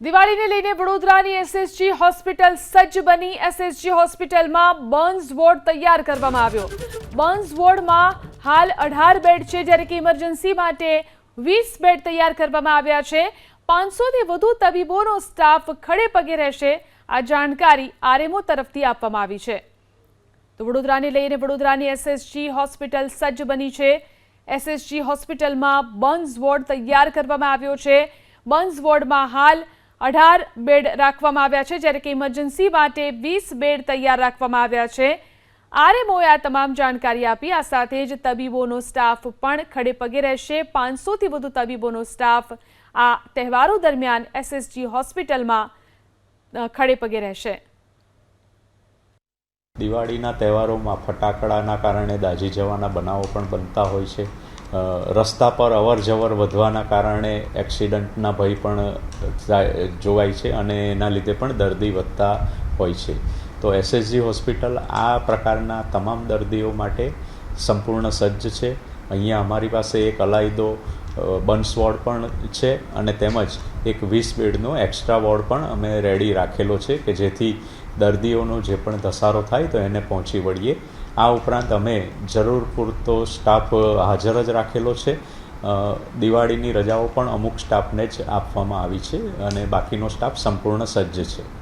દિવાળીને લઈને વડોદરાની SSG hospital સજ્જ બની. એસએસજી હોસ્પિટલમાં બર્ન્સ વોર્ડ તૈયાર કરવામાં આવ્યો. બર્ન્સ વોર્ડમાં હાલ અઢાર બેડ છે જ્યારે કે ઇમરજન્સી માટે વીસ બેડ તૈયાર કરવામાં આવ્યા છે. પાંચસોથી વધુ તબીબોનો સ્ટાફ ખડે પગે રહેશે. આ જાણકારી આરએમઓ તરફથી આપવામાં આવી છે. તો વડોદરાને લઈને વડોદરાની એસએસજી હોસ્પિટલ સજ્જ બની છે. એસએસજી હોસ્પિટલમાં બર્ન્સ વોર્ડ તૈયાર કરવામાં આવ્યો છે. બર્ન્સ વોર્ડમાં હાલ અઢાર બેડ રાખવામાં આવ્યા છે, જ્યારે કે ઇમરજન્સી માટે વીસ બેડ તૈયાર રાખવામાં આવ્યા છે. આરએમઓએ આ તમામ જાણકારી આપી. આ સાથે જ તબીબોનો સ્ટાફ પણ ખડે પગે રહેશે. પાંચસોથી વધુ તબીબોનો સ્ટાફ આ તહેવારો દરમિયાન એસએસજી હોસ્પિટલમાં ખડેપગે ખડે પગે રહેશે. દિવાળીના તહેવારોમાં ફટાકડાના કારણે દાઝી જવાના બનાવો પણ બનતા હોય છે. રસ્તા પર અવર જવર વધવાના કારણે એક્સિડન્ટના ભય પણ જોવાય છે અને એના લીધે પણ દર્દી વધતા હોય છે. તો એસએસજી હોસ્પિટલ આ પ્રકારના તમામ દર્દીઓ માટે સંપૂર્ણ સજ્જ છે. અહીંયા અમારી પાસે એક અલાયદો અ, બન્સ વોર્ડ પણ છે અને તેમજ એક વીસ બેડનો એક્સ્ટ્રા વોર્ડ પણ અમે રેડી રાખેલો છે કે જેથી દર્દીઓનો જે પણ ધસારો થાય તો એને પહોંચી વળીએ. આ ઉપરાંત અમે જરૂર પૂરતો સ્ટાફ હાજર જ રાખેલો છે. દિવાળીની રજાઓ પણ અમુક સ્ટાફને જ આપવામાં આવી છે અને બાકીનો સ્ટાફ સંપૂર્ણ સજ્જ છે.